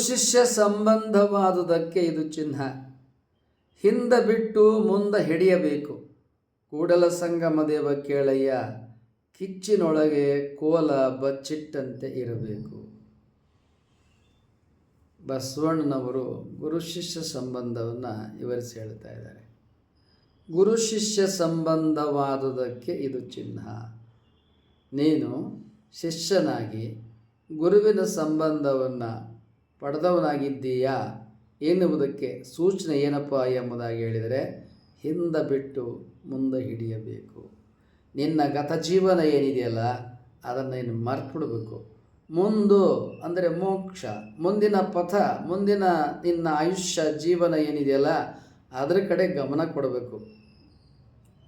ಶಿಷ್ಯ ಸಂಬಂಧವಾದುದಕ್ಕೆ ಇದು ಚಿಹ್ನ. ಹಿಂದೆ ಬಿಟ್ಟು ಮುಂದೆ ಹಿಡಿಯಬೇಕು. ಕೂಡಲ ಸಂಗಮ ದೇವ ಕೇಳಯ್ಯ, ಕಿಚ್ಚಿನೊಳಗೆ ಕೋಲ ಬಚ್ಚಿಟ್ಟಂತೆ ಇರಬೇಕು. ಬಸವಣ್ಣನವರು ಗುರು ಶಿಷ್ಯ ಸಂಬಂಧವನ್ನು ವಿವರಿಸಿ ಹೇಳ್ತಾ ಇದ್ದಾರೆ. ಗುರು ಶಿಷ್ಯ ಸಂಬಂಧವಾದುದಕ್ಕೆ ಇದು ಚಿಹ್ನ. ನೀನು ಶಿಷ್ಯನಾಗಿ ಗುರುವಿನ ಸಂಬಂಧವನ್ನು ಪಡೆದವನಾಗಿದ್ದೀಯಾ ಎನ್ನುವುದಕ್ಕೆ ಸೂಚನೆ ಏನಪ್ಪ ಎಂಬುದಾಗಿ ಹೇಳಿದರೆ, ಹಿಂದೆ ಬಿಟ್ಟು ಮುಂದೆ ಹಿಡಿಯಬೇಕು. ನಿನ್ನ ಗತ ಜೀವನ ಏನಿದೆಯಲ್ಲ, ಅದನ್ನು ನೀನು ಮರ್ತ್ಬಿಡ್ಬೇಕು. ಮುಂದು ಅಂದರೆ ಮೋಕ್ಷ, ಮುಂದಿನ ಪಥ, ಮುಂದಿನ ನಿನ್ನ ಆಯುಷ್ಯ, ಜೀವನ ಏನಿದೆಯಲ್ಲ, ಅದರ ಕಡೆ ಗಮನ ಕೊಡಬೇಕು.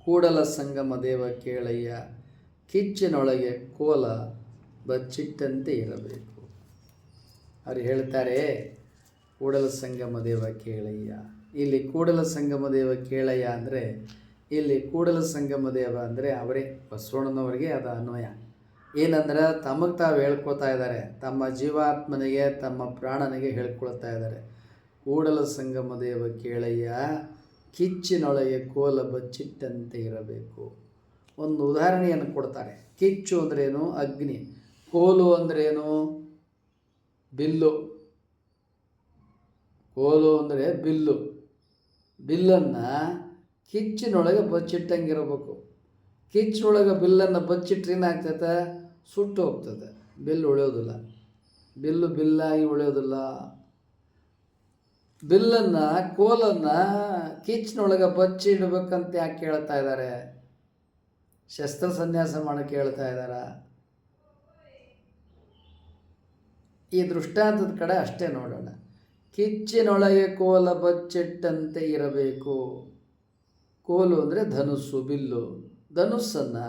ಕೂಡಲ ಸಂಗಮ ದೇವ ಕೇಳಯ್ಯ, ಕಿಚ್ಚಿನೊಳಗೆ ಕೋಲ ಬಚ್ಚಿಟ್ಟಂತೆ ಇರಬೇಕು. ಅವರು ಹೇಳ್ತಾರೆ, ಕೂಡಲ ಸಂಗಮ ದೇವ ಕೇಳಯ್ಯ. ಇಲ್ಲಿ ಕೂಡಲ ಸಂಗಮ ದೇವ ಕೇಳಯ್ಯ ಅಂದರೆ, ಇಲ್ಲಿ ಕೂಡಲ ಸಂಗಮ ದೇವ ಅಂದರೆ ಅವರೇ, ಬಸವಣ್ಣನವರಿಗೆ ಅದು ಅನ್ವಯ. ಏನಂದ್ರೆ, ತಮಗೆ ತಾವು ಹೇಳ್ಕೊತಾ ಇದ್ದಾರೆ ತಮ್ಮ ಜೀವಾತ್ಮನಿಗೆ, ತಮ್ಮ ಪ್ರಾಣನಿಗೆ ಹೇಳ್ಕೊಳ್ತಾ ಇದ್ದಾರೆ ಕೂಡಲ ಸಂಗಮ ದೇವ ಕೇಳಯ್ಯ, ಕಿಚ್ಚಿನೊಳಗೆ ಕೋಲ ಬಚ್ಚಿಟ್ಟಂತೆ ಇರಬೇಕು. ಒಂದು ಉದಾಹರಣೆಯನ್ನು ಕೊಡ್ತಾರೆ. ಕಿಚ್ಚು ಅಂದ್ರೇನು? ಅಗ್ನಿ. ಕೋಲು ಅಂದ್ರೇನು? ಬಿಲ್ಲು. ಕೋಲು ಅಂದರೆ ಬಿಲ್ಲು. ಬಿಲ್ಲನ್ನು ಕಿಚ್ಚಿನೊಳಗೆ ಬಚ್ಚಿಟ್ಟಂಗಿರಬೇಕು. ಕಿಚ್ಚಿನೊಳಗೆ ಬಿಲ್ಲನ್ನು ಬಚ್ಚಿಟ್ರೆ ಏನಾಗ್ತೈತೆ? ಸುಟ್ಟು ಹೋಗ್ತದೆ ಬಿಲ್ಲು ಉಳಿಯೋದಿಲ್ಲ. ಬಿಲ್ಲು ಬಿಲ್ಲಾಗಿ ಉಳಿಯೋದಿಲ್ಲ. ಬಿಲ್ಲನ್ನು, ಕೋಲನ್ನು ಕಿಚ್ಚಿನೊಳಗೆ ಬಚ್ಚಿ ಇಡಬೇಕಂತ ಯಾಕೆ ಕೇಳ್ತಾ ಇದ್ದಾರೆ? ಶಸ್ತ್ರ ಸನ್ಯಾಸ ಮಾಡೋಕ್ಕೆ ಹೇಳ್ತಾ ಇದ್ದಾರ? ಈ ದೃಷ್ಟಾಂತದ ಕಡೆ ಅಷ್ಟೇ ನೋಡೋಣ. ಕಿಚ್ಚಿನೊಳಗೆ ಕೋಲ ಬಚ್ಚಿಟ್ಟಂತೆ ಇರಬೇಕು. ಕೋಲು ಅಂದರೆ ಧನುಸ್ಸು, ಬಿಲ್ಲು. ಧನುಸ್ಸನ್ನು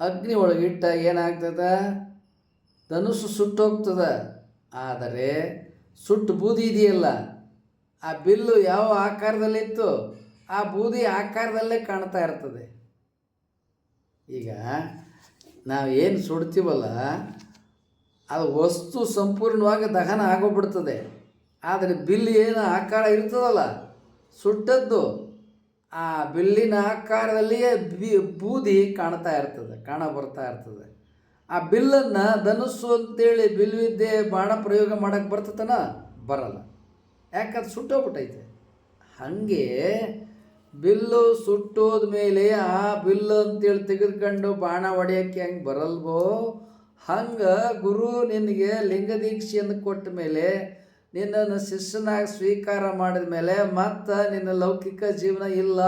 ಅಗ್ನಿ ಒಳಗಿಟ್ಟ ಏನಾಗ್ತದ? ಧನುಸ್ಸು ಸುಟ್ಟೋಗ್ತದೆ. ಆದರೆ ಸುಟ್ಟು ಬೂದಿ ಇದೆಯಲ್ಲ, ಆ ಬಿಲ್ಲು ಯಾವ ಆಕಾರದಲ್ಲಿತ್ತು? ಆ ಬೂದಿ ಆಕಾರದಲ್ಲೇ ಕಾಣ್ತಾ ಇರ್ತದೆ. ಈಗ ನಾವು ಏನು ಸುಡ್ತೀವಲ್ಲ ಅದು ವಸ್ತು ಸಂಪೂರ್ಣವಾಗಿ ದಹನ ಆಗೋಗ್ಬಿಡ್ತದೆ. ಆದರೆ ಬಿಲ್ಲಿ ಏನು ಆಕಾರ ಇರ್ತದಲ್ಲ? ಸುಟ್ಟದ್ದು. ಆ ಬಿಲ್ಲಿನ ಆಕಾರದಲ್ಲಿಯೇ ಬಿ, ಬೂದಿ ಕಾಣ್ತಾ ಇರ್ತದೆ, ಕಾಣ ಬರ್ತಾ ಇರ್ತದೆ. ಆ ಬಿಲ್ಲನ್ನು ಧನುಸ್ಸು ಅಂತೇಳಿ ಬಿಲ್ವಿದ್ದೆ ಬಾಣ ಪ್ರಯೋಗ ಮಾಡೋಕ್ಕೆ ಬರ್ತತನ? ಬರಲ್ಲ. ಯಾಕಂದ್ರೆ ಸುಟ್ಟೋಗ್ಬಿಟ್ಟೈತೆ? ಹಾಗೆ ಬಿಲ್ಲು ಸುಟ್ಟೋದ ಮೇಲೆ ಆ ಬಿಲ್ಲು ಅಂತೇಳಿ ತೆಗೆದುಕೊಂಡು ಬಾಣ ಹೊಡೆಯೋಕ್ಕೆ ಹೆಂಗೆ ಬರಲ್ವೋ? ಹಂಗೆ ಗುರು ನಿನಗೆ ಲಿಂಗ ದೀಕ್ಷೆಯನ್ನು ಕೊಟ್ಟ ಮೇಲೆ ನಿನ್ನನ್ನು ಶಿಷ್ಯನಾಗಿ ಸ್ವೀಕಾರ ಮಾಡಿದ ಮೇಲೆ ಮತ್ತೆ ನಿನ್ನ ಲೌಕಿಕ ಜೀವನ ಇಲ್ಲ.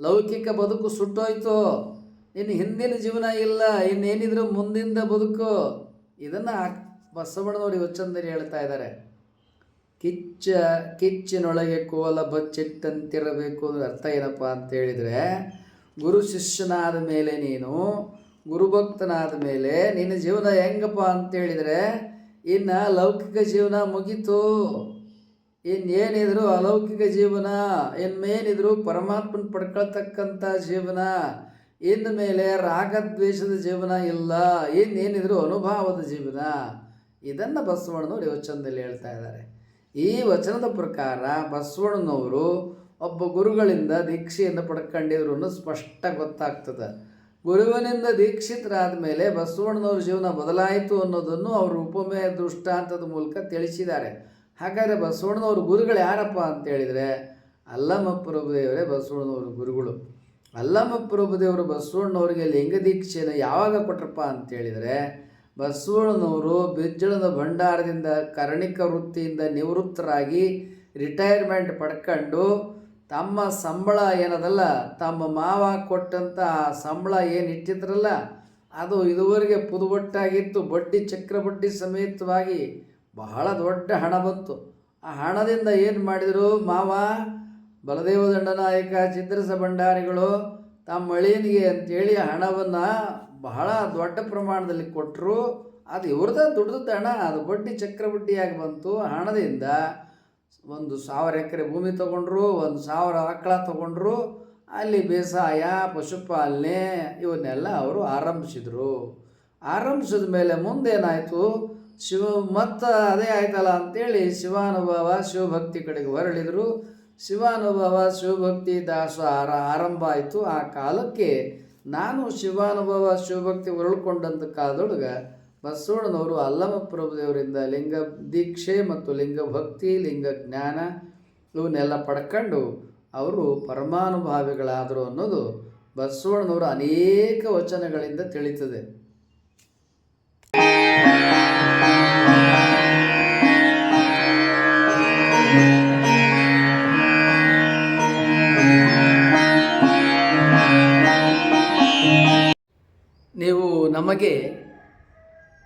ಲೌಕಿಕ ಬದುಕು ಸುಟ್ಟೋಯ್ತು. ನಿನ್ನ ಹಿಂದಿನ ಜೀವನ ಇಲ್ಲ. ಇನ್ನೇನಿದ್ರು ಮುಂದಿಂದ ಬದುಕು. ಇದನ್ನು ಬಸವಣ್ಣನವರು ಯೋಚಂದರಿ ಹೇಳ್ತಾ ಇದ್ದಾರೆ. ಕಿಚ್ಚ, ಕಿಚ್ಚಿನೊಳಗೆ ಕೋಲ ಬಚ್ಚಿಟ್ಟಂತಿರಬೇಕು ಅರ್ಥ ಏನಪ್ಪ ಅಂತ ಹೇಳಿದರೆ, ಗುರು ಶಿಷ್ಯನಾದ ಮೇಲೆ ನೀನು ಗುರುಭಕ್ತನಾದ ಮೇಲೆ ನಿನ್ನ ಜೀವನ ಹೆಂಗಪ್ಪ ಅಂತ ಹೇಳಿದರೆ ಇನ್ನು ಲೌಕಿಕ ಜೀವನ ಮುಗೀತು. ಇನ್ನೇನಿದ್ರು ಅಲೌಕಿಕ ಜೀವನ ಇನ್ಮೇನಿದ್ರು ಪರಮಾತ್ಮನ ಪಡ್ಕೊಳ್ತಕ್ಕಂಥ ಜೀವನ ಇನ್ನು ಮೇಲೆ ರಾಗದ್ವೇಷದ ಜೀವನ ಇಲ್ಲ, ಇನ್ನೇನಿದ್ರು ಅನುಭವದ ಜೀವನ. ಇದನ್ನು ಬಸವಣ್ಣನವರು ವಚನದಲ್ಲಿ ಹೇಳ್ತಾ ಇದ್ದಾರೆ. ಈ ವಚನದ ಪ್ರಕಾರ ಬಸವಣ್ಣನವರು ಒಬ್ಬ ಗುರುಗಳಿಂದ ದೀಕ್ಷೆಯನ್ನು ಪಡ್ಕೊಂಡಿದ್ರು ಸ್ಪಷ್ಟ ಗೊತ್ತಾಗ್ತದೆ. ಗುರುವಿನಿಂದ ದೀಕ್ಷಿತರಾದ ಮೇಲೆ ಬಸವಣ್ಣನವ್ರ ಜೀವನ ಬದಲಾಯಿತು ಅನ್ನೋದನ್ನು ಅವರು ಉಪಮೇಯ ದೃಷ್ಟಾಂತದ ಮೂಲಕ ತಿಳಿಸಿದ್ದಾರೆ. ಹಾಗಾದರೆ ಬಸವಣ್ಣನವ್ರ ಗುರುಗಳು ಯಾರಪ್ಪ ಅಂತ ಹೇಳಿದರೆ ಅಲ್ಲಮ್ಮ ಪ್ರಭುದೇವರೇ ಬಸವಣ್ಣನವ್ರ ಗುರುಗಳು. ಅಲ್ಲಮ್ಮ ಪ್ರಭುದೇವರು ಬಸವಣ್ಣನವರಿಗೆ ಲಿಂಗ ದೀಕ್ಷೆಯನ್ನು ಯಾವಾಗ ಕೊಟ್ರಪ್ಪ ಅಂತ ಹೇಳಿದರೆ, ಬಸವಣ್ಣನವರು ಬಿಜ್ಜಳದ ಭಂಡಾರದಿಂದ ಕರ್ಣಿಕ ವೃತ್ತಿಯಿಂದ ನಿವೃತ್ತರಾಗಿ ರಿಟೈರ್ಮೆಂಟ್ ಪಡ್ಕೊಂಡು ತಮ್ಮ ಸಂಬಳ ಏನದಲ್ಲ, ತಮ್ಮ ಮಾವ ಕೊಟ್ಟಂಥ ಸಂಬಳ ಏನು ಇಟ್ಟಿದ್ರಲ್ಲ, ಅದು ಇದುವರೆಗೆ ಪುದುಬಟ್ಟಾಗಿತ್ತು, ಬಡ್ಡಿ ಚಕ್ರ ಬಡ್ಡಿ ಸಮೇತವಾಗಿ ಬಹಳ ದೊಡ್ಡ ಹಣ ಬಂತು. ಆ ಹಣದಿಂದ ಏನು ಮಾಡಿದರು ಮಾವ, ಬಲದೇವ ದಂಡನಾಯಕ ಚಿತ್ರಸ ಭಂಡಾರಿಗಳು ತಮ್ಮ ಅಳಿಯನಿಗೆ ಅಂತೇಳಿ ಹಣವನ್ನು ಬಹಳ ದೊಡ್ಡ ಪ್ರಮಾಣದಲ್ಲಿ ಕೊಟ್ಟರು ಅದು ಇವ್ರದ್ದೇ ದುಡ್ಡದ ಹಣ, ಅದು ಬಡ್ಡಿ ಚಕ್ರ ಬಡ್ಡಿಯಾಗಿ ಬಂತು ಹಣದಿಂದ ಒಂದು ಸಾವಿರ ಎಕರೆ ಭೂಮಿ ತೊಗೊಂಡ್ರು, ಒಂದು ಸಾವಿರ ಆಕಳ ತೊಗೊಂಡ್ರು, ಅಲ್ಲಿ ಬೇಸಾಯ, ಪಶುಪಾಲನೆ ಇವನ್ನೆಲ್ಲ ಅವರು ಆರಂಭಿಸಿದರು. ಆರಂಭಿಸಿದ ಮೇಲೆ ಮುಂದೇನಾಯಿತು? ಶಿವ, ಮತ್ತು ಅದೇ ಆಯ್ತಲ್ಲ ಅಂತೇಳಿ ಶಿವಾನುಭವ ಶಿವಭಕ್ತಿ ಕಡೆಗೆ ಹೊರಳಿದರು. ಶಿವಾನುಭವ ಶಿವಭಕ್ತಿ ದಾಸ ಆರ ಆರಂಭ ಆಯಿತು. ಆ ಕಾಲಕ್ಕೆ ನಾನು ಶಿವಾನುಭವ ಶಿವಭಕ್ತಿ ಹೊರಳ್ಕೊಂಡಂಥ ಕಾಲದೊಳಗೆ ಬಸವಣ್ಣನವರು ಅಲ್ಲಮ ಪ್ರಭುದೇವರಿಂದ ಲಿಂಗ ದೀಕ್ಷೆ ಮತ್ತು ಲಿಂಗ ಭಕ್ತಿ, ಲಿಂಗ ಜ್ಞಾನ ಇವನ್ನೆಲ್ಲ ಪಡ್ಕೊಂಡು ಅವರು ಪರಮಾನುಭಾವಿಗಳಾದರು ಅನ್ನೋದು ಬಸವಣ್ಣನವರು ಅನೇಕ ವಚನಗಳಿಂದ ತಿಳಿತದೆ. ನೀವು ನಮಗೆ